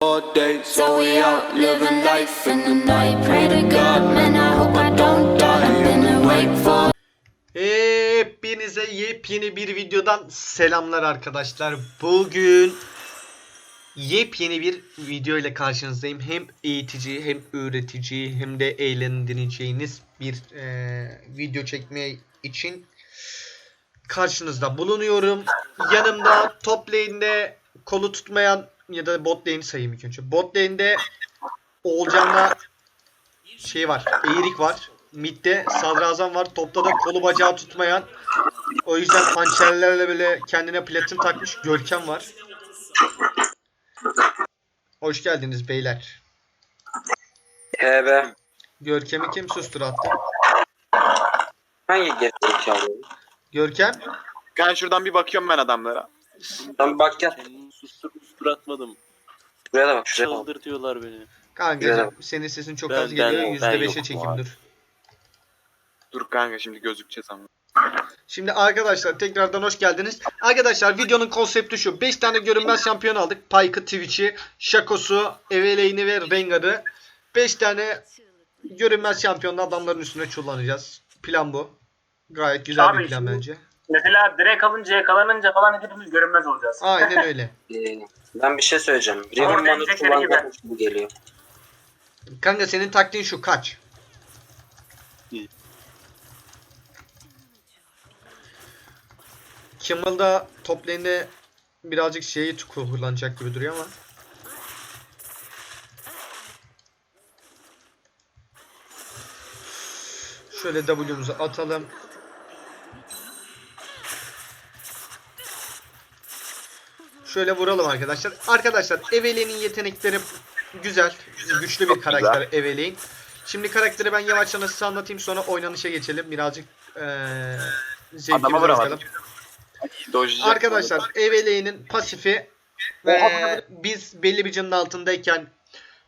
all day. So we out living life in the night. Pray to God, man, I hope I don't die. I've been awake for Hepinize yepyeni bir videodan selamlar arkadaşlar. Bugün yepyeni bir video ile karşınızdayım. Hem eğitici hem öğretici hem de eğlendireceğiniz bir eee, video çekmeye için karşınızda bulunuyorum. Yanımda top lane'de kolu tutmayan ya da bot lane sayayım ilk önce. Bot lane'de Oğulcan'la şey var. Eğrik var. Mid'de Sadrazam var. Topta da kolu bacağı tutmayan. O yüzden hançerlerle böyle kendine platin takmış Görkem var. Hoş geldiniz beyler. He be. Görkem'i kim sustur attı? Hangi gerizekalı? Görkem Ben şuradan bir bakıyorum ben adamlara. Lan bak gel. Sustur sustur atmadım. Buraya da bak şuraya bak. Çıldırtıyorlar beni. Merhaba. senin sesin çok Ben- az geliyor. ben %5'e yokum çekim abi. dur. Dur kanka şimdi gözükeceğiz ama. Şimdi arkadaşlar tekrardan hoş geldiniz. Arkadaşlar videonun konsepti şu. 5 tane görünmez şampiyon aldık. Pyke'ı, Twitch'i, Shaco'su, Eveleyn'i ve Rengar'ı. 5 tane görünmez şampiyonlu adamların üstüne çullanacağız. Plan bu. Gayet güzel Abi bir plan şimdi- bence. Mesela direkt alınca yakalanınca falan hepimiz görünmez olacağız. Aynen öyle. Ee, ben bir şey söyleyeceğim. Orada Riverman'ı inecekleri gibi. kullanacakmış gibi geliyor. Kanka senin taktiğin şu kaç. Kimmel da top lane'de birazcık şeyi kullanacak gibi duruyor ama. Şöyle W'muzu atalım. Şöyle vuralım arkadaşlar. Arkadaşlar Evelyn'in yetenekleri güzel. Güçlü bir karakter Evelyn. Şimdi karakteri ben yavaşça size anlatayım sonra oynanışa geçelim. Birazcık Adama vuramadım. bakalım. Arkadaşlar Eveleyn'in pasifi ve biz belli bir canın altındayken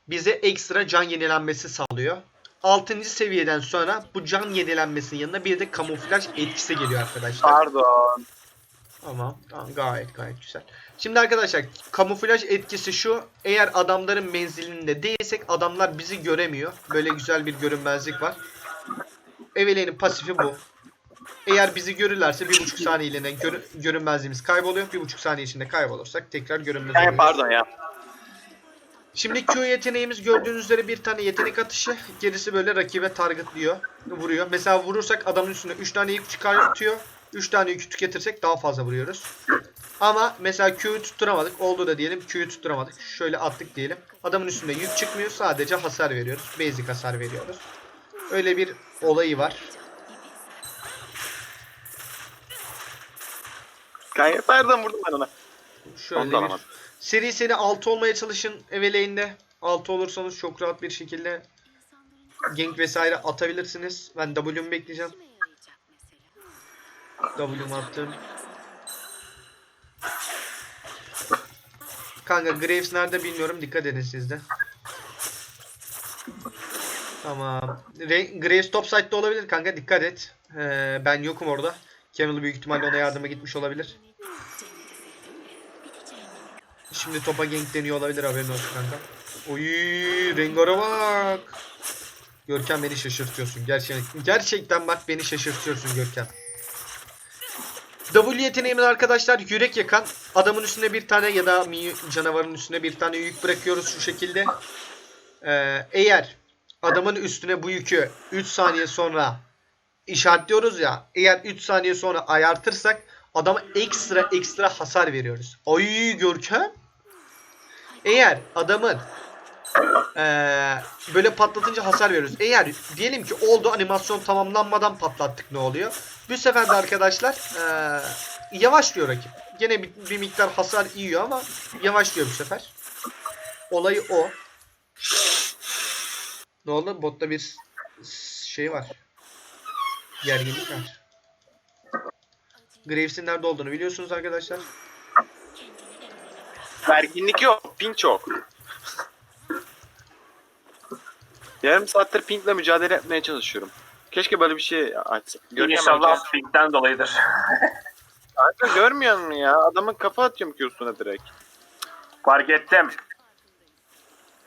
bize ekstra can yenilenmesi sağlıyor. 6. seviyeden sonra bu can yenilenmesinin yanında bir de kamuflaj etkisi geliyor arkadaşlar. Pardon. Tamam, tamam gayet gayet güzel. Şimdi arkadaşlar kamuflaj etkisi şu. Eğer adamların menzilinde değilsek adamlar bizi göremiyor. Böyle güzel bir görünmezlik var. Eveleyn'in pasifi bu. Eğer bizi görürlerse bir buçuk saniyeliğine gör- görünmezliğimiz kayboluyor. Bir buçuk saniye içinde kaybolursak tekrar görünmez oluyoruz. pardon ya. Şimdi Q yeteneğimiz gördüğünüz üzere bir tane yetenek atışı. Gerisi böyle rakibe targetliyor. Vuruyor. Mesela vurursak adamın üstüne 3 tane yük çıkartıyor. 3 tane yükü tüketirsek daha fazla vuruyoruz. Ama mesela Q'yu tutturamadık. Oldu da diyelim Q'yu tutturamadık. Şöyle attık diyelim. Adamın üstünde yük çıkmıyor. Sadece hasar veriyoruz. Basic hasar veriyoruz. Öyle bir olayı var. Kanka pardon vurdum ben ona. Şöyle bir seri seri 6 olmaya çalışın Eveleyn'de. 6 olursanız çok rahat bir şekilde gank vesaire atabilirsiniz. Ben W'mu bekleyeceğim. W'mu attım. Kanka Graves nerede bilmiyorum. Dikkat edin siz de. Tamam. Graves top side'da olabilir kanka. Dikkat et. Ee, ben yokum orada. Camel büyük ihtimalle ona yardıma gitmiş olabilir. Şimdi topa gankleniyor olabilir haberin olsun kanka. Oy Rengar'a bak. Görkem beni şaşırtıyorsun. Gerçekten, gerçekten bak beni şaşırtıyorsun Görkem. W yeteneğimiz arkadaşlar yürek yakan. Adamın üstüne bir tane ya da canavarın üstüne bir tane yük bırakıyoruz şu şekilde. Ee, eğer adamın üstüne bu yükü 3 saniye sonra işaretliyoruz ya. Eğer 3 saniye sonra ayartırsak adama ekstra ekstra hasar veriyoruz. Ay Görkem. Eğer adamın eee, böyle patlatınca hasar veriyoruz. Eğer diyelim ki oldu animasyon tamamlanmadan patlattık ne oluyor? Bu sefer de arkadaşlar eee, yavaşlıyor rakip. Gene bir, bir miktar hasar yiyor ama yavaşlıyor bu sefer. Olayı o. Ne oldu? Botta bir şey var. Gerginlik var. Graves'in nerede olduğunu biliyorsunuz arkadaşlar. Verginlik yok. Ping çok. Yarım saattir pingle mücadele etmeye çalışıyorum. Keşke böyle bir şey. Görkem İnşallah önce- pinkten dolayıdır. Kanka görmüyor musun ya? Adamın kafa atıyorum üstüne direkt. Fark ettim.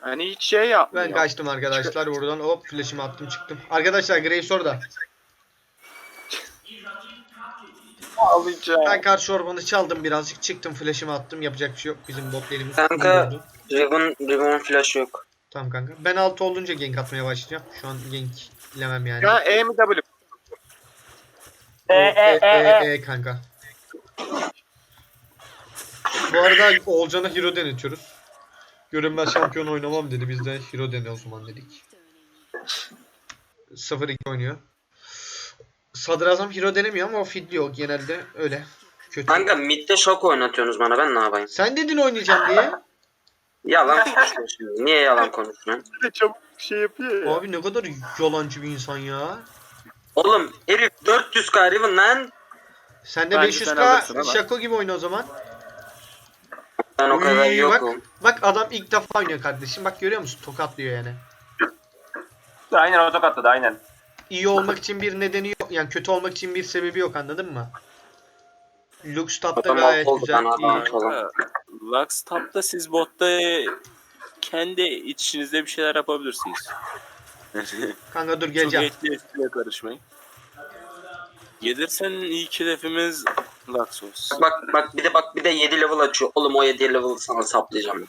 Hani hiç şey yapmıyor. Ben kaçtım arkadaşlar buradan hop flash'ımı attım çıktım. Arkadaşlar Graves orada. Alacağım. Ben karşı ormanı çaldım birazcık çıktım flash'ımı attım yapacak bir şey yok bizim bot lane'imiz Kanka. Ribbon, Ribbon flash yok. Tamam kanka. Ben altı olunca gank atmaya başlayacağım. Şu an gank bilemem yani. Ya E mi W? E e e e. e kanka. Bu arada Olcan'a hero denetiyoruz. Görünmez şampiyon oynamam dedi. Biz de hero dene o zaman dedik. 0-2 oynuyor. Sadrazam hero denemiyor ama o fidliyor genelde öyle. Kötü. Kanka midde şok oynatıyorsunuz bana ben ne yapayım? Sen dedin oynayacağım diye. Yalan konuşuyorsun. Niye yalan konuşuyorsun? Bir de çabuk şey yapıyor ya. Abi ne kadar yalancı bir insan ya. Oğlum herif 400k Ribbon lan. Sen de Bence sen alırsın 500k ama. şako gibi oyna o zaman. Ben o kadar Uy, bak, yokum. bak adam ilk defa oynuyor kardeşim. Bak görüyor musun? Tokatlıyor yani. Aynen o tokatladı aynen. iyi olmak için bir nedeni yok. Yani kötü olmak için bir sebebi yok anladın mı? Lux Adam gayet güzel. adam iyi. Lux Top'ta siz botta kendi içinizde bir şeyler yapabilirsiniz. Kanka dur Çok geleceğim. etli etliye karışmayın. Gelirsen ilk hedefimiz Lux olsun. Bak bak bir de bak bir de 7 level açıyor. Oğlum o 7 level sana saplayacağım.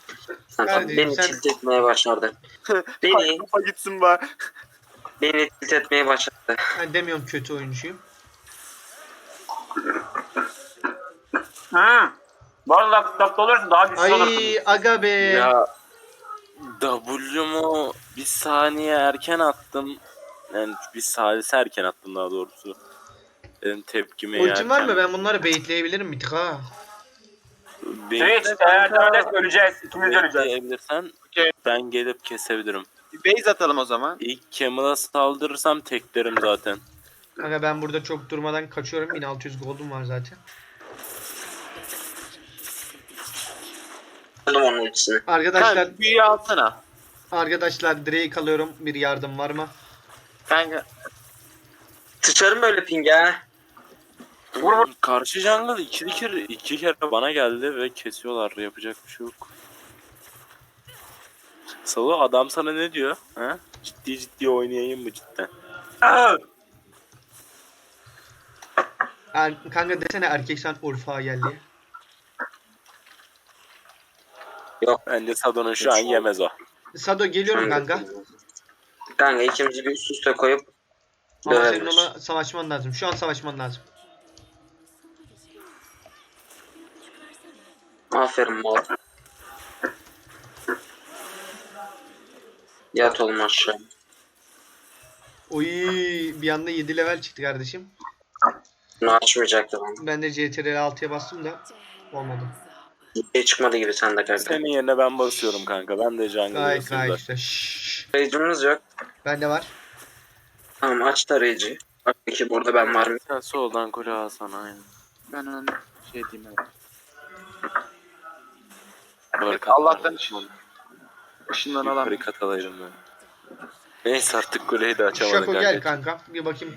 Sen, Kardeşim, beni sen- tilt etmeye başladı. beni Kafa gitsin bari. beni tilt etmeye başladı. Ben demiyorum kötü oyuncuyum. Hı. Bu arada laptopta olursa daha güçlü olursun. Ay aga be. Ya W'mu bir saniye erken attım. Yani bir salise erken attım daha doğrusu. Benim tepkimi Ultim var mı? Ben bunları baitleyebilirim bir tık ha. Twitch eğer dönerse öleceğiz. İkimiz öleceğiz. Bekleyebilirsen Okey. ben gelip kesebilirim. Bir base atalım o zaman. İlk Camel'a saldırırsam teklerim zaten. Kanka ben burada çok durmadan kaçıyorum. 1600 gold'um var zaten. Aldım onun ultisini. Arkadaşlar Kanka büyüyü alsana. arkadaşlar Drake alıyorum. Bir yardım var mı? Kanka. Sıçarım öyle ping ha. Vur vur. Karşı jungle iki kere, iki kere bana geldi ve kesiyorlar. Yapacak bir şey yok. Salı adam sana ne diyor? Ha? Ciddi ciddi oynayayım mı cidden? Aa! Er, kanka desene erkek sen Urfa'ya geldi. Bence Sado'nun şu an yemez o. Sado geliyorum kanka. Kanka ikimizi bir üst üste koyup Ama senin döveriz. ona savaşman lazım. Şu an savaşman lazım. Aferin mor. Yat oğlum aşağı. Oy bir anda 7 level çıktı kardeşim. Bunu açmayacaktı lan. Ben de CTRL 6'ya bastım da olmadı. Şey çıkmadı gibi sende kanka. Senin yerine ben basıyorum kanka. Ben de jungle Gayet basıyorum gayet da. güzel. Şşş. Rage'imiz yok. Bende var. Tamam aç da Rage'i. Bak peki burada ben var mı? Sen soldan kule alsana aynen. Ben onu şey diyeyim abi. Barkat Allah'tan Işından alan. Yukarı katalaydım ben. Neyse artık kuleyi de açamadık. Şako gel kanka. Bir bakayım.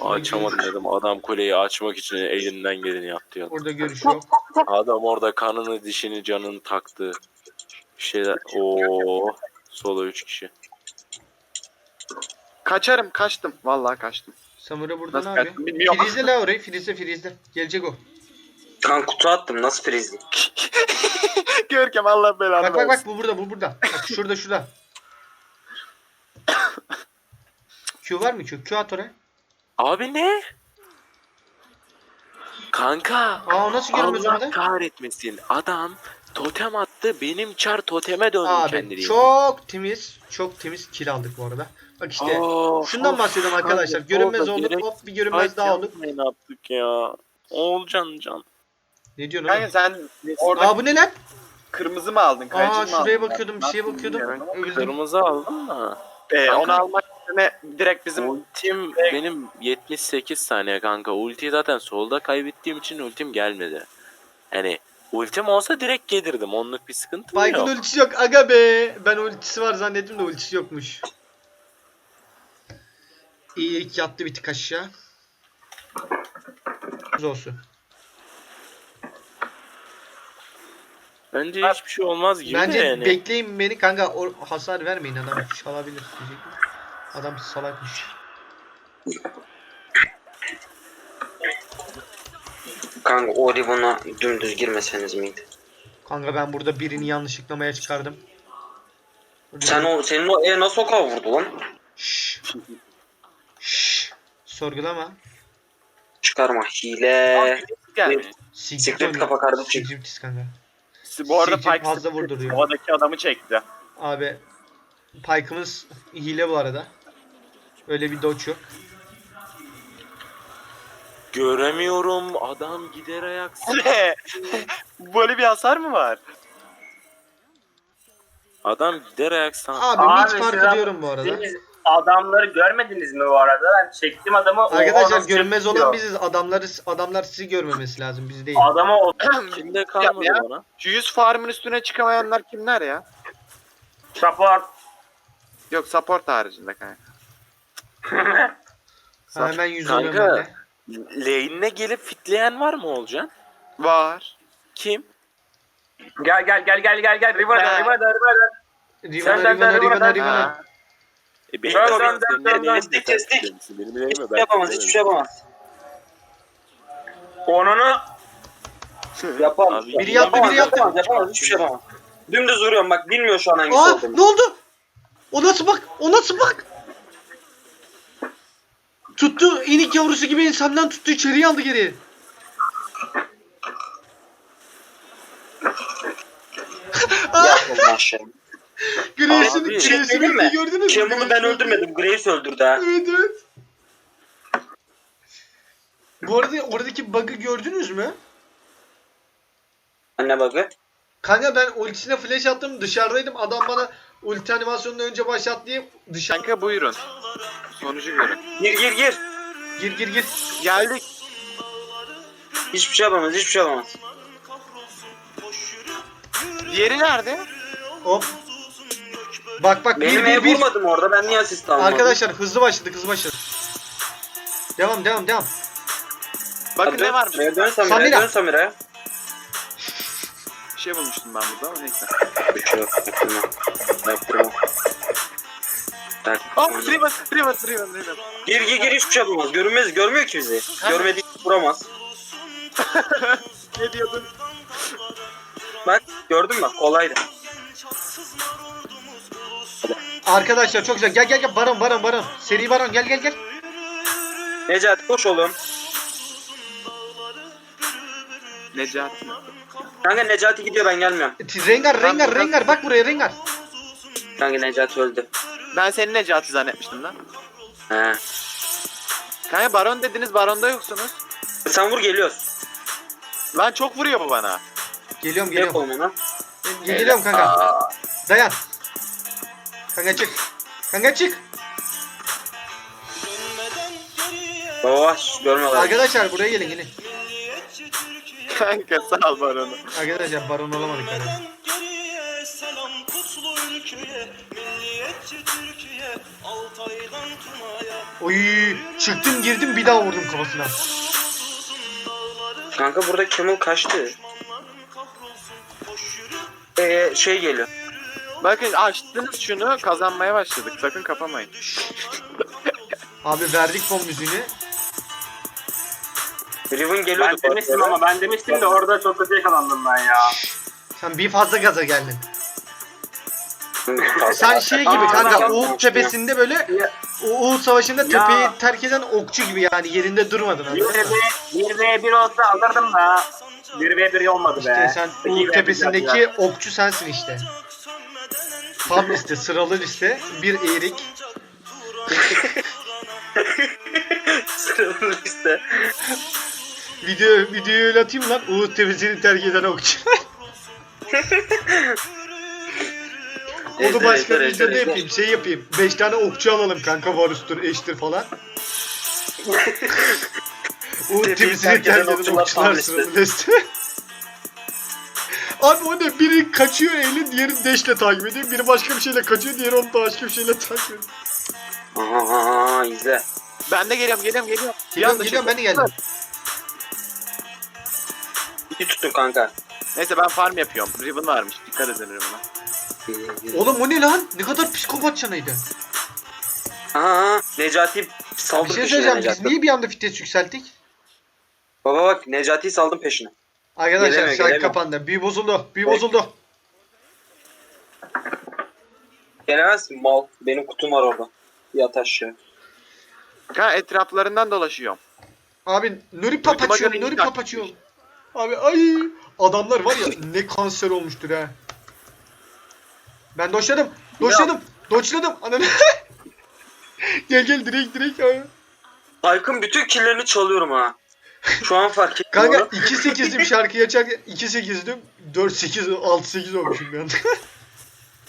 Açamadım dedim. Adam kuleyi açmak için elinden geleni yaptı ya. Orada görüş yok. Adam orada kanını, dişini, canını taktı. Bir şeyler. Oo. Solo 3 kişi. Kaçarım kaçtım. Vallahi kaçtım. Samura burada Nasıl ne kaçtım yapıyor? bilmiyorum. Frizle la orayı. Frizle frizle. Gelecek o. Kan kutu attım nasıl frizli? Görkem Allah belanı Bak bak versin. bak bu burada bu burada. Bak şurada şurada. Q var mı Q? Q at oraya. Abi ne? Kanka. Aa nasıl görünmez Allah orada? kahretmesin. Adam totem attı. Benim çar toteme döndü Abi kendini. çok temiz. Çok temiz kill aldık bu arada. Bak işte. Of, Şundan of. bahsediyorum arkadaşlar. Kanka, Görünmez orada olduk. direkt Hop bir görünmez Ay, daha olduk. yapmayın yaptık ya. Oğulcan can. Ne diyorsun Kanka oğlum? sen orada Aa bu ne lan? kırmızı mı aldın? Kayıcı Aa mı şuraya aldın? bakıyordum bir şeye bakıyordum. Öldüm. kırmızı aldım da. Ee, Kanka. onu almak yerine direkt bizim Ultim benim 78 saniye kanka. Ultiyi zaten solda kaybettiğim için ultim gelmedi. Yani ultim olsa direkt gelirdim. Onluk bir sıkıntım Baygın yok. ultisi yok. Aga be. Ben ultisi var zannettim de ultisi yokmuş. İyi ilk yattı bir tık aşağı. olsun. Bence hiçbir şey olmaz gibi Bence de yani. bekleyin beni kanka o hasar vermeyin adam çalabilir diyecektim. Adam salakmış. Kanka o Riven'a dümdüz girmeseniz miydi? Kanka ben burada birini yanlışlıklamaya çıkardım. Sen o senin o E nasıl o kadar vurdu lan? Şşş. Şşş. Sorgulama. Çıkarma hile. Yani. Secret kafa kardeşim. Secret kanka. Bu arada Secret Pike fazla vurduruyor. havadaki adamı çekti. Abi Pike'ımız hile bu arada. Öyle bir dodge yok. Göremiyorum adam gider ayak. Ne? Böyle bir hasar mı var? Adam gider ayak san. Abi, Abi, mid farkı sen- diyorum bu arada. Siz adamları görmediniz mi bu arada? Ben çektim adamı. o Arkadaşlar görünmez çekiyor? olan biziz. Adamları adamlar sizi görmemesi lazım biz değil. Adama o Kimde kalmadı ya. bana? Şu 100 farmın üstüne çıkamayanlar kimler ya? support. Yok support haricinde kanka. Ha, hemen yüz Kanka. ben. Lane'ine gelip fitleyen var mı Olcan? Var. Kim? Gel gel gel gel gel gel. River'da Ya. River'da River'da. Rivana Sen- sen- Rivana Rivana sen- Rivana. E benim senin dön, lane'ine dön. de Kestik. sen- Benim lane'ime Hiçbir ben şey yapamaz, hiçbir şey yapamaz. Onunu Yapamaz. Abi, Biri yaptı, biri yaptı. Yapamaz, yapamaz, hiçbir şey yapamaz. Dümdüz vuruyorum bak bilmiyor şu an hangisi Aa olduğunu. ne oldu? O nasıl bak? O nasıl bak? Tuttu inik yavrusu gibi insandan tuttu içeriye aldı geri. Yapma aşağı. Grace'in Abi, şey Grace'in söyleyeyim mi? gördünüz mü? Camel'ı ben öldürmedim. Grace öldürdü ha. Evet evet. Bu arada oradaki bug'ı gördünüz mü? Anne bakı. Kanka ben ultisine flash attım dışarıdaydım adam bana ulti animasyonunu önce başlat diye dışarı Kanka buyurun. Sonucu görün. Gir gir gir. gir gir gir. Geldik. Hiçbir şey yapamaz, hiçbir şey yapamaz. Diğeri nerede? Hop. Bak bak bir Benim bir ev bir. vurmadım orada. Ben niye asist almadım? Arkadaşlar hızlı başladık hızlı başladık. Devam devam devam. Bakın ne varmış. Dön, dön Samira'ya, Samira. dön Samira'ya. Bir şey bulmuştum ben burada ama neyse. Bir yok, yaptırma. Yaptırma. Tak. Oh Riven, Riven, Riven, Riven. Gir gir gir hiçbir şey yapamaz. Görünmez, görmüyor ki bizi. Görmediği vuramaz. Ne diyordun? Bak gördün mü? Kolaydı. Arkadaşlar çok güzel. Gel gel gel Baron Baron Baron. Seri Baron gel gel gel. Necati koş oğlum. Necati. Kanka Necati gidiyor ben gelmiyorum. Rengar Rengar Rengar bak buraya Rengar. Kanka Necati öldü. Ben seni Necati zannetmiştim lan. He. Kanka baron dediniz baronda yoksunuz. Sen vur geliyoruz. Lan çok vuruyor bu bana. Geliyorum geliyorum. olmanı. Geliyorum kanka. Dayan. Kanka çık. Kanka çık. Yavaş görmüyorlar. Arkadaşlar buraya gelin gelin. Kanka sağ ol baronu. Arkadaşlar Baron olamadık yani. Oy çıktım girdim bir daha vurdum kafasına. Kanka burada Camel kaçtı. Ee, şey geliyor. Bakın açtınız şunu kazanmaya başladık. Sakın kapamayın. Abi verdik fon müziğini. Riven geliyordu. Ben demiştim ama ben demiştim de orada çok kötü yakalandım ben ya. Sen bir fazla gaza geldin. Sen Sen şey gibi kanka Uğur tepesinde böyle Uğur savaşında tepeyi terk eden okçu gibi yani yerinde durmadın Bir anladın mı? 1 v 1 olsa alırdım da. 1 v 1 olmadı İşte be. sen İki Uğur v1 tepesindeki okçu sensin işte. Tam liste sıralı liste bir eğrik. Sıralı liste. Video videoyu öyle atayım lan Uğur tepesini terk eden okçu. Onu başka bir videoda yapayım. Şey yapayım. 5 tane okçu alalım kanka varustur, eştir falan. Uğur eden eden okçular liste. Abi o ne? Biri kaçıyor eli, diğeri deşle takip ediyor. Biri başka bir şeyle kaçıyor, diğeri onu başka bir şeyle takip ediyor. Aha, aha, aha izle. Ben de geliyorum geliyorum geliyorum. Geliyorum, geliyorum, ben de geldim. İyi tuttun kanka. Neyse ben farm yapıyorum. Riven varmış. Dikkat edin Riven'a. Oğlum o ne lan? Ne kadar psikopat canıydı. Aha Necati Bir saldım şey peşine söyleyeceğim. Biz Necati. niye bir anda vites yükselttik? Baba bak Necati'yi saldım peşine. Arkadaşlar Gelemiyor, şarkı gelemiyor. kapandı. Büyü bozuldu. Peki. bozuldu. Gelemezsin mal. Benim kutum var orada. Yat aşağı. Kanka etraflarından dolaşıyorum. Abi Nuri Pap Uyutuma açıyor. göre Nuri iyi Pap taktik. açıyor. Abi ay adamlar var ya ne kanser olmuştur ha. Ben doşladım. Doşladım. Doçladım. Ananı. gel gel direkt direkt abi. Aykın bütün killerini çalıyorum ha. Şu an fark ettim Kanka onu. 2-8'dim şarkıyı açarken 2-8'dim 4-8 6-8 olmuşum anda.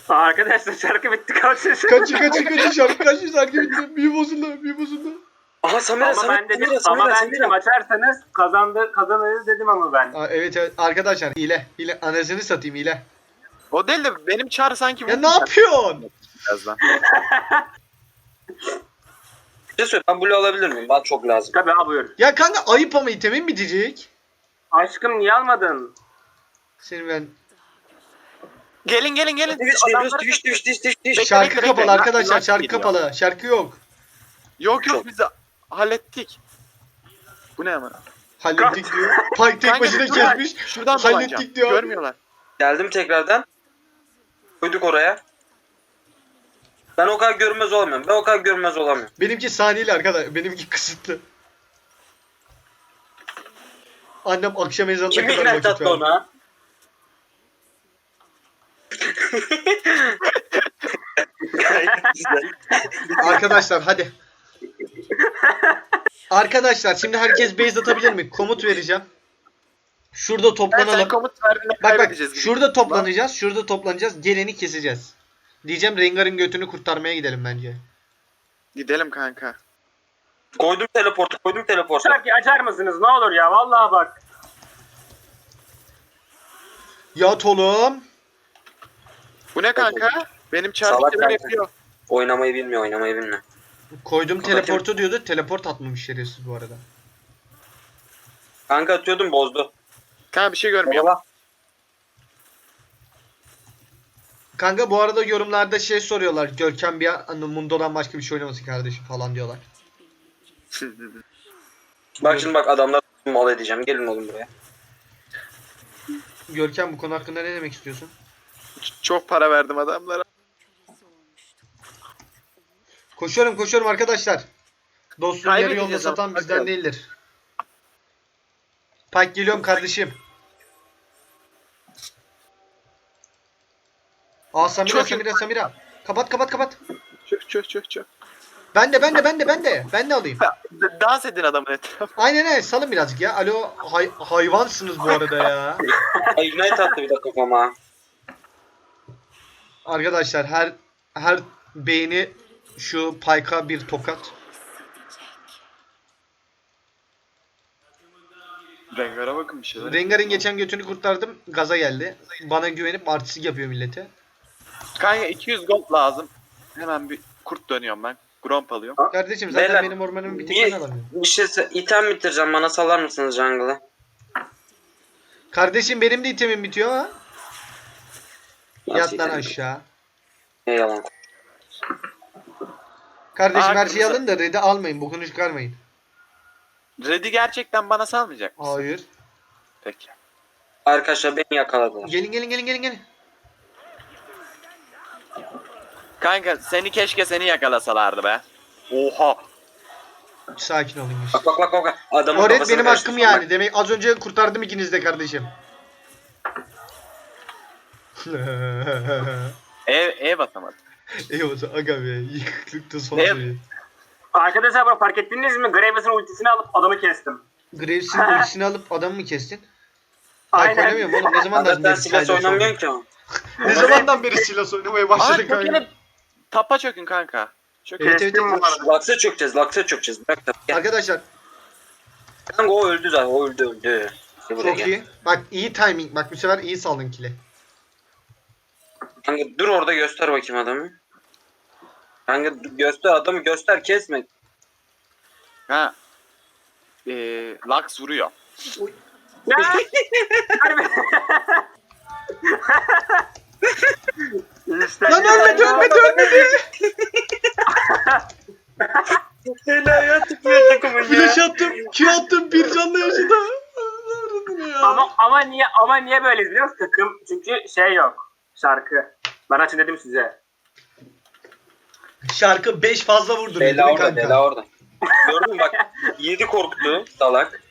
Arkadaşlar şarkı bitti kalsın. kaçı kaçı kaçı şarkı kaçı şarkı bitti. Büyü bozuldu büyü bozuldu. Aha Samira Ama Samira ben dedim, Samira ama Samira ben dedim açarsanız kazandı, kazanırız dedim ama ben. Aa, evet evet arkadaşlar hile hile anasını satayım hile. O değil de benim çar sanki Ya ne yapıyorsun? birazdan. Bir şey söyle ben blue alabilir miyim? Ben çok lazım. Tabii abi buyur. Ya kanka ayıp ama itemin bitecek. Aşkım niye almadın? Senin ben Gelin gelin gelin. Twitch geliyoruz Twitch Twitch Twitch Twitch Twitch. şarkı bekle, kapalı bekle. arkadaşlar şarkı geliyor? kapalı şarkı yok. Yok yok biz de hallettik. Bu ne ama? Hallettik diyor. Pike tek Kanka, başına kesmiş. Şuradan Hallettik dolanacağım. diyor. Görmüyorlar. Geldim tekrardan. Koyduk oraya. Ben o kadar görünmez olamıyorum. Ben o kadar görünmez olamıyorum. Benimki saniyeli arkadaş. Benimki kısıtlı. Annem akşam ezanına Kim kadar vakit verdi. ona? Arkadaşlar hadi. Arkadaşlar şimdi herkes base atabilir mi? Komut vereceğim. Şurada Ben toplanalım. komut verdiğinde Bak bak gibi. şurada toplanacağız. Şurada toplanacağız. Geleni keseceğiz. Diyeceğim Rengar'ın götünü kurtarmaya gidelim bence. Gidelim kanka. Koydum teleportu, koydum teleportu. Şarkıyı açar mısınız ne olur ya vallahi bak. Yat oğlum. Bu ne kanka? Benim Salak kanka. yapıyor. Oynamayı bilmiyor, oynamayı bilmiyor. Koydum Kanka, teleportu diyordu. Teleport atmamış şerefsiz bu arada. Kanka atıyordum bozdu. Kanka bir şey görmüyorum. Baba. Kanka bu arada yorumlarda şey soruyorlar. Görkem bir an Mundo'dan başka bir şey oynamasın kardeşim falan diyorlar. Bak şimdi bak adamlar mal edeceğim. Gelin oğlum buraya. Görkem bu konu hakkında ne demek istiyorsun? Çok para verdim adamlara. Koşuyorum koşuyorum arkadaşlar. Dostluğun yarı Kaybedeceğiz yolda satan bizden değildir. Pike geliyorum kardeşim. Aa Samira Çok. Samira Samira. Kapat kapat kapat. Çök çök çök çök. Ben de ben de ben de ben de. Ben de alayım. D- Dans edin adamın etrafı. Aynen aynen salın birazcık ya. Alo hay- hayvansınız bu arada ya. Ay Ignite attı bir de kafama. Arkadaşlar her her beğeni şu Pike'a bir tokat. Rengar'a bakın bir şeyler. Rengar'ın geçen götünü kurtardım. Gaza geldi. Bana güvenip artistik yapıyor millete. Kanka 200 gold lazım. Hemen bir kurt dönüyorum ben. Gromp alıyorum. Kardeşim zaten Beyler, benim ormanımın bir tek Niye alamıyorum. bir şey se- item bitireceğim bana salar mısınız jungle'ı? Kardeşim benim de itemim bitiyor ha. Yat Nasıl lan item? aşağı. Ne yalan. Kardeşim Aa, her şeyi kırmızı. alın da red'i almayın. Bokunu çıkarmayın. Red'i gerçekten bana salmayacak mısın? Hayır. Peki. Arkadaşlar beni yakaladılar. Gelin gelin gelin gelin gelin. Kanka seni keşke seni yakalasalardı be. Oha. Sakin olun. Bak bak bak bak. Adamın kafasını benim hakkım yani. Demek az önce kurtardım ikiniz de kardeşim. Ev, ev atamadım. Eyvallah aga be. Yıkıklıkta son Ne? Arkadaşlar bak fark ettiniz mi? Graves'in ultisini alıp adamı kestim. Graves'in ultisini alıp adamı mı kestin? Ay Aynen. oynamıyorum oğlum. Ne zamandan Zaten beri silah Silas oynamıyorsun ki ama. Ne zamandan beri Silas oynamaya kanka? yine tapa çökün kanka. Çökün. Evet, evet. Laksa çökeceğiz, laksa çökeceğiz. Bırak da. Gel. Arkadaşlar Kanka o öldü zaten, o öldü öldü. Gel buraya çok gel. iyi. Bak iyi timing. Bak bu sefer iyi saldın kili. Kanka dur orada göster bakayım adamı. Kanka dur, göster adamı göster kesme. Ha. Ee, Lux vuruyor. Ya! Harbi. işte Lan ölmedi ölmedi ölmedi. Helal ya tıklıyor takımın Flash attım. Q attım. Bir canlı yaşadı. Allah'ım ya. Ama ama niye ama niye böyle biliyor musun takım? Çünkü şey yok. Şarkı. Ben açın dedim size. Şarkı 5 fazla vurdu. değil Bela mi orada, kanka? bela orada. Gördün mü bak. Yedi korktu salak.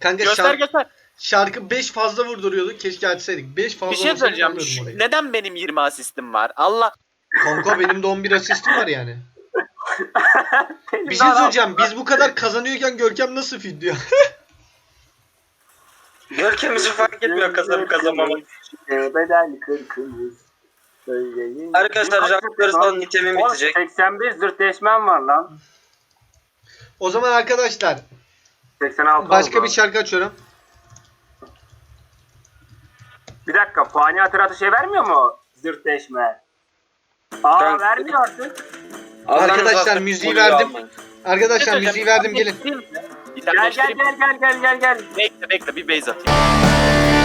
Kanka Göster şarkı, göster. Şarkı 5 fazla vurduruyordu. Keşke açsaydık. 5 fazla Bir şey söyleyeceğim. Şu- orayı. Neden benim 20 asistim var? Allah. Kanka benim de 11 asistim var yani. Bir şey söyleyeceğim. Biz bu kadar kazanıyorken Görkem nasıl fit diyor? Görkemimizi fark etmiyor kazanıp kazanmamak. Bedel kırkımız. Söyleyin. Arkadaşlar Jack'ları salın itemim Oğlum, bitecek. 81 zırtleşmem var lan. O zaman arkadaşlar 86 başka oldu. bir şarkı açıyorum. Bir dakika fani hatırlatı şey vermiyor mu? Zırtleşme. Aa Ben- vermiyor artık. Arkadaşlar, müziği verdim. almayın. Arkadaşlar müziği verdim gelin. Gel gel gel gel gel gel gel. Bekle bekle bir base atayım.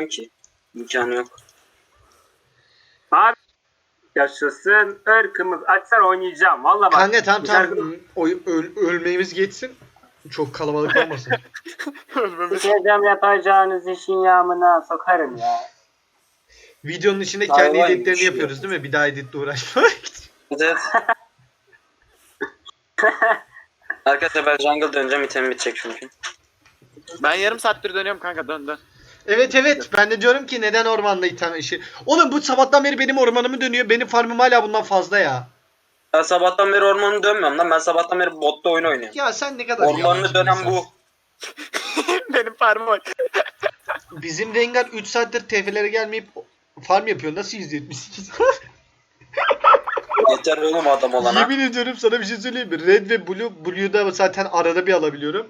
Gitmem ki. İmkanı yok. Abi yaşasın ırkımız açsan oynayacağım. Valla bak. Kanka tamam tamam. Oy, öl- ölmemiz geçsin. Çok kalabalık olmasın. Sikeceğim yapacağınız işin yağmına sokarım ya. Videonun içinde kendi Hayvan editlerini yapıyoruz değil mi? Bir daha editle uğraşmak. Evet. Arkadaşlar ben jungle döneceğim itemim bitecek çünkü. Ben yarım saattir dönüyorum kanka dön dön. Evet evet ben de diyorum ki neden ormanda item işi. Oğlum bu sabahtan beri benim ormanımı dönüyor. Benim farmım hala bundan fazla ya. Ben sabahtan beri ormanı dönmüyorum lan. Ben sabahtan beri botta oyun oynuyorum. Ya sen ne kadar Ormanını yalancı bir dönen insansın. bu. Benim bak. Bizim Rengar 3 saattir TF'lere gelmeyip farm yapıyor. Nasıl 178? Yeter oğlum adam olana. Yemin ediyorum sana bir şey söyleyeyim mi? Red ve Blue, Blue'da zaten arada bir alabiliyorum.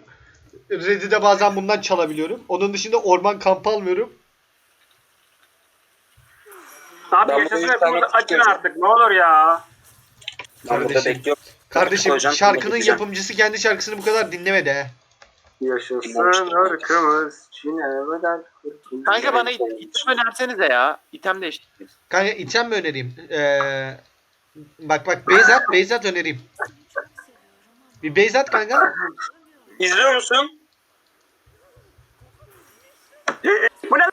Red'i de bazen bundan çalabiliyorum. Onun dışında orman kampı almıyorum. Abi Ben bu yaşasın açın artık ne olur ya. Ben burada Kardeşim. bekliyorum. Kardeşim Hocam, şarkının dinleyeceğim. yapımcısı kendi şarkısını bu kadar dinlemedi he. Yaşasın ırkımız Çin'e bedel kırkımız. Kanka bana it item önersenize ya. İtem değiştireyim. Kanka item mi önereyim? Ee, bak bak Beyzat, Beyzat önereyim. Bir Beyzat kanka. İzliyor musun? Bu ne?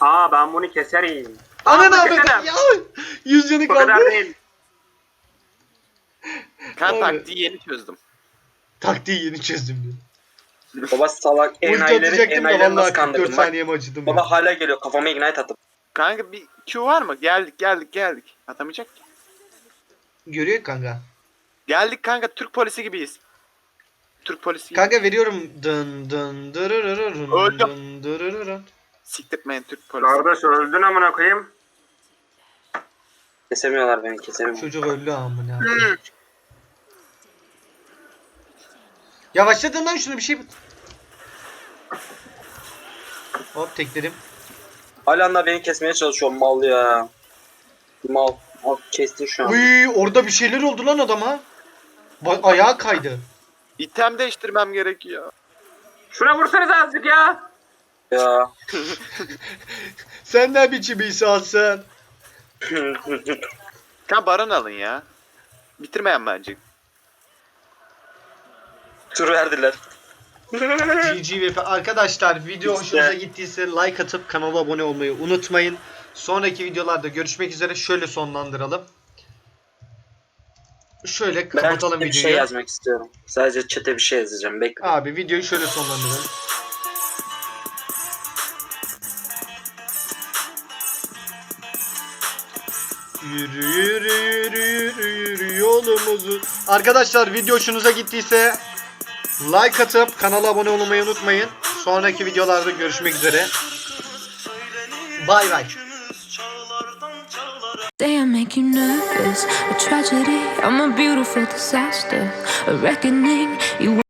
Aa ben bunu keserim. Aa, abi kesemem. ya. Yüz canı Bu kadar değil. Kan Abi. taktiği yeni çözdüm. Taktiği yeni çözdüm diyor. Baba salak Ulti enayileri atacaktım da enayileri nasıl vallahi 44 kandırdım bak. saniyemi acıdım. Baba ya. hala geliyor kafama ignite atıp. Kanka bir Q var mı? Geldik geldik geldik. Atamayacak ki. Görüyor kanka. Geldik kanka Türk polisi gibiyiz. Türk polisi. Kanka veriyorum. Dın dın dırırırırın, Öldüm. dın dırırırın. Siktirtmeyin Türk polisi. Kardeş öldün amına koyayım. Kesemiyorlar beni kesemiyorlar. Çocuk öldü amına. Yavaşladın lan şunu bir şey. Hop tekledim. Hala da beni kesmeye çalışıyor mal ya. Mal. Al kesti şu an. Uy orada bir şeyler oldu lan adama. Bak ayağı kaydı. İtem değiştirmem gerekiyor. Şuna vursanız azıcık ya. Ya. Sen ne biçim insansın? Kan baron alın ya. Bitirmeyen bence. Tur verdiler. GGVP arkadaşlar video İşte. hoşunuza gittiyse like atıp kanala abone olmayı unutmayın. Sonraki videolarda görüşmek üzere. Şöyle sonlandıralım. Şöyle Ben kapatalım bir videoyu. şey yazmak istiyorum. Sadece chat'e bir şey yazacağım. Bekle. Abi videoyu şöyle sonlandıralım. Yürü yürü yürü yürü yürü yolumuzu. Arkadaşlar video hoşunuza gittiyse like atıp kanala abone olmayı unutmayın. Sonraki videolarda görüşmek üzere. Bay bay. Say I make you nervous, a tragedy. I'm a beautiful disaster, a reckoning. You